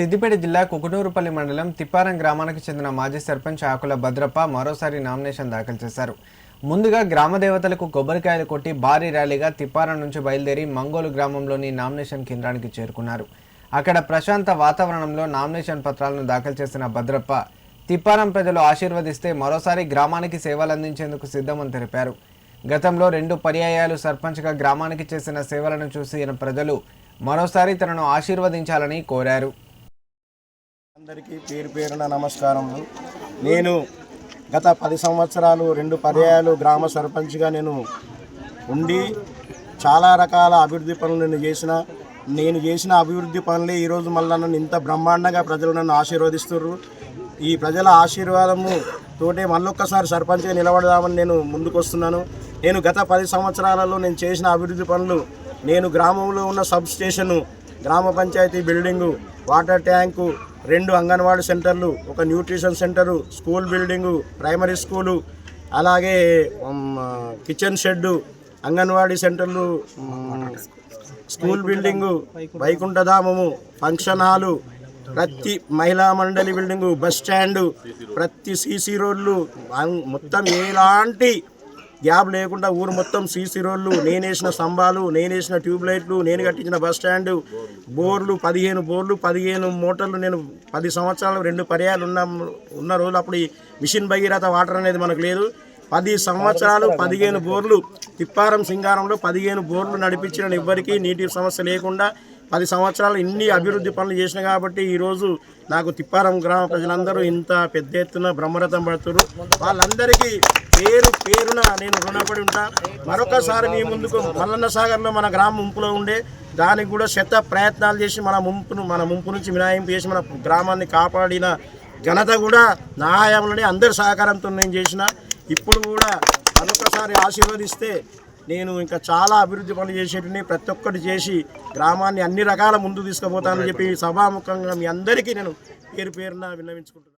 సిద్దిపేట జిల్లా కుకునూరుపల్లి మండలం తిప్పారం గ్రామానికి చెందిన మాజీ సర్పంచ్ ఆకుల భద్రప్ప మరోసారి నామినేషన్ దాఖలు చేశారు. ముందుగా గ్రామ దేవతలకు కొబ్బరికాయలు కొట్టి భారీ ర్యాలీగా తిప్పారం నుంచి బయలుదేరి మంగోలు గ్రామంలోని నామినేషన్ కేంద్రానికి చేరుకున్నారు. అక్కడ ప్రశాంత వాతావరణంలో నామినేషన్ పత్రాలను దాఖలు చేసిన భద్రప్ప తిప్పారం ప్రజలు ఆశీర్వదిస్తే మరోసారి గ్రామానికి సేవలు అందించేందుకు సిద్ధమని తెలిపారు. గతంలో రెండు పర్యాయాలు సర్పంచ్గా గ్రామానికి చేసిన సేవలను చూసిన ప్రజలు మరోసారి తనను ఆశీర్వదించాలని కోరారు. అందరికీ పేరు పేరున నమస్కారములు. నేను గత పది సంవత్సరాలు రెండు పర్యాయాలు గ్రామ సర్పంచ్గా నేను ఉండి చాలా రకాల అభివృద్ధి పనులు నేను చేసిన. నేను చేసిన అభివృద్ధి పనులే ఈరోజు మళ్ళీ నన్ను ఇంత బ్రహ్మాండంగా ప్రజలు నన్ను ఆశీర్వదిస్తున్నారు ఈ ప్రజల ఆశీర్వాదము తోటే మళ్ళొక్కసారి సర్పంచ్గా నిలబడదామని నేను ముందుకొస్తున్నాను. నేను గత పది సంవత్సరాలలో నేను చేసిన అభివృద్ధి పనులు నేను గ్రామంలో ఉన్న సబ్ స్టేషను గ్రామ పంచాయతీ బిల్డింగు వాటర్ ట్యాంకు రెండు అంగన్వాడీ సెంటర్లు ఒక nutrition centre school building primary school అలాగే కిచెన్ షెడ్డు అంగన్వాడీ సెంటర్లు స్కూల్ బిల్డింగు వైకుంఠధామము ఫంక్షన్ హాలు ప్రతి మహిళా మండలి బిల్డింగు బస్ స్టాండు ప్రతి సీసీ రోడ్లు అం- మొత్తం ఎలాంటి గ్యాప్ లేకుండా ఊరు మొత్తం సీసీ రోడ్లు నేనేసిన స్తంభాలు నేనేసిన ట్యూబ్లైట్లు నేను కట్టించిన బస్ స్టాండ్ బోర్లు పదిహేను బోర్లు పదిహేను మోటార్లు నేను పది సంవత్సరాలు రెండు పర్యాలు ఉన్న ఉన్న రోజులు అప్పుడు ఈ మిషన్ భగీరథ వాటర్ అనేది మనకు లేదు. పది సంవత్సరాలు పదిహేను బోర్లు తిప్పారం సింగారంలో పదిహేను బోర్లు నడిపించిన ఎవ్వరికీ నీటి సమస్య లేకుండా పది సంవత్సరాలు ఇన్ని అభివృద్ధి పనులు చేసిన కాబట్టి ఈరోజు నాకు తిప్పారం గ్రామ ప్రజలందరూ ఇంత పెద్ద ఎత్తున బ్రహ్మరథం పడుతున్నారు వాళ్ళందరికీ పేరు పేరున నేను రుణపడి ఉంటా. మరొకసారి మీ ముందుకు మల్లన్న సాగర్లో మన గ్రామం ముంపులో ఉండే దానికి కూడా శత ప్రయత్నాలు చేసి మన ముంపును మన ముంపు నుంచి మినాయింపు చేసి మన గ్రామాన్ని కాపాడిన ఘనత కూడా నా హయాంలోనే అందరి సహకారంతో నేను చేసిన. ఇప్పుడు కూడా మరొకసారి ఆశీర్వదిస్తే నేను ఇంకా చాలా అభివృద్ధి పనులు చేసేటిని ప్రతి ఒక్కటి చేసి గ్రామాన్ని అన్ని రకాల ముందు తీసుకుపోతానని చెప్పి సభాముఖంగా మీ అందరికీ నేను పేరు పేరున విన్నవించుకుంటున్నాను.